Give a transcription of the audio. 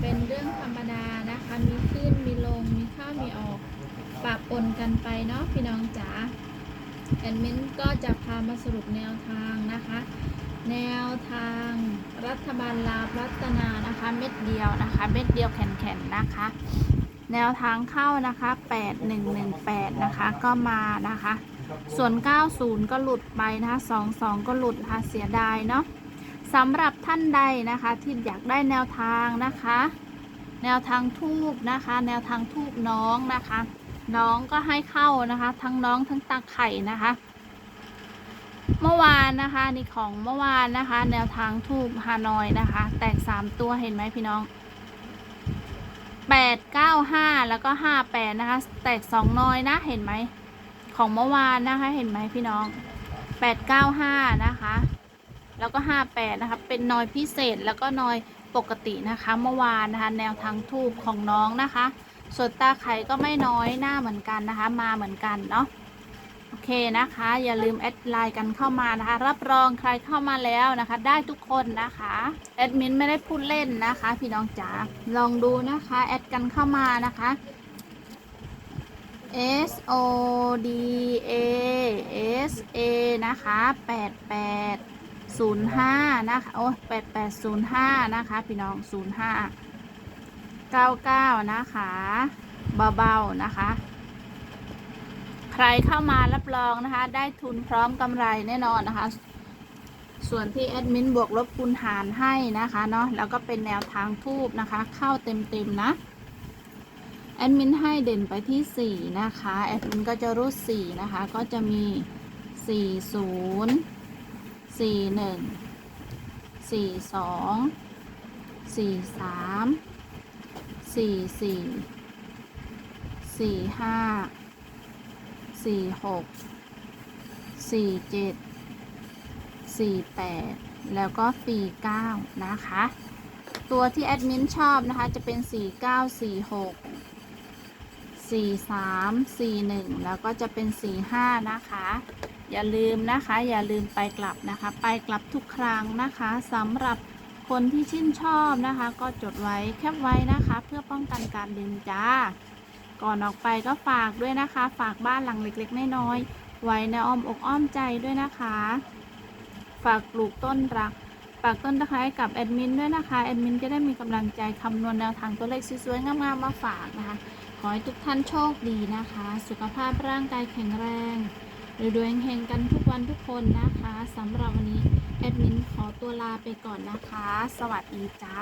เป็นเรื่องธรรมดานะคะ มีขึ้น มีลง มีเข้า มีออกปะปนกันไปเนาะพี่น้องจ๋าแอดมินก็จะพามาสรุปแนวทางนะคะ แนวทางรัฐบาลลาวรัตนานะคะ เม็ดเดียวนะคะ เม็ดเดียวแข็งๆนะคะ แนวทางเข้านะคะ 8118 นะคะ ก็มานะคะ ส่วน 90 ก็หลุดไปนะคะ22 ก็หลุดนะคะเสียดายเนาะ สำหรับท่านใดนะคะที่อยากได้แนวทางนะคะ แนวทางทูบนะคะ แนวทางทูบน้องนะคะ น้องก็ให้เข้านะคะ ทั้งน้องทั้งตาไข่นะคะ เมื่อวานนะคะนี่ของเมื่อวานนะคะ แนวทางทูบฮานอยนะคะ แตก3ตัวเห็นไหมพี่น้อง8 9 5แล้วก็5 8นะคะ แตก2น้อยนะเห็นไหมของเมื่อวานนะคะเห็นไหมพี่น้อง895นะคะ แล้วก็ 58 นะคะ เป็นนอยพิเศษแล้วก็นอยปกตินะคะ เมื่อวานนะคะ แนวทางทูบของน้องนะคะ ส่วนตาไข่ก็ไม่น้อยหน้าเหมือนกันนะคะ มาเหมือนกันเนาะ โอเคนะคะ อย่าลืมแอดไลน์กันเข้ามานะคะ รับรองใครเข้ามาแล้วนะคะ ได้ทุกคนนะคะ แอดมินไม่ได้พูดเล่นนะคะ พี่น้องจ๋า ลองดูนะคะ แอดกันเข้ามานะคะ S O D A S A นะคะ 88 05นะคะ โอ้8805นะคะ พี่น้อง05 99นะคะ เบาๆนะคะ ใครเข้ามารับรองนะคะ ได้ทุนพร้อมกำไรแน่นอนนะคะ ส่วนที่แอดมินบวกลบคูณหารให้นะคะเนาะ แล้วก็เป็นแนวทางทูบนะคะ เข้าเต็มๆนะแอดมินให้เด่นไปที่ 4 นะคะ แอดมินก็จะรูด4นะคะ ก็จะมี 40 4 0 4 1 4 2 4 3 4 4 4 5 4 6 4 7 4 8แล้วก็4 9นะคะ ตัวที่แอดมินชอบนะคะ จะเป็น4 9 4 6 4 3 4 1แล้วก็จะเป็น4 5นะคะ อย่าลืมนะคะ อย่าลืมไปกลับนะคะ ไปกลับทุกครั้งนะคะสำหรับคนที่ชื่นชอบนะคะ ก็จดไว้แคปไว้นะคะ เพื่อป้องกันการลืมจ้า ก่อนออกไปก็ฝากด้วยนะคะ ฝากบ้านหลังเล็กๆน้อยๆไว้ในอ้อมอกอ้อมใจด้วยนะคะ ฝากปลูกต้นรักฝากต้นตะไคร้กับแอดมินด้วยนะคะแอดมินจะได้มีกำลังใจคำนวณแนวทางตัวเลขสวยๆงามๆมาฝากนะคะขอให้ทุกท่านโชคดีนะคะ สุขภาพร่างกายแข็งแรง รวยๆเฮงๆกันทุกวันทุกคนนะคะสำหรับวันนี้แอดมินขอตัวลาไปก่อนนะคะ สวัสดีจ้า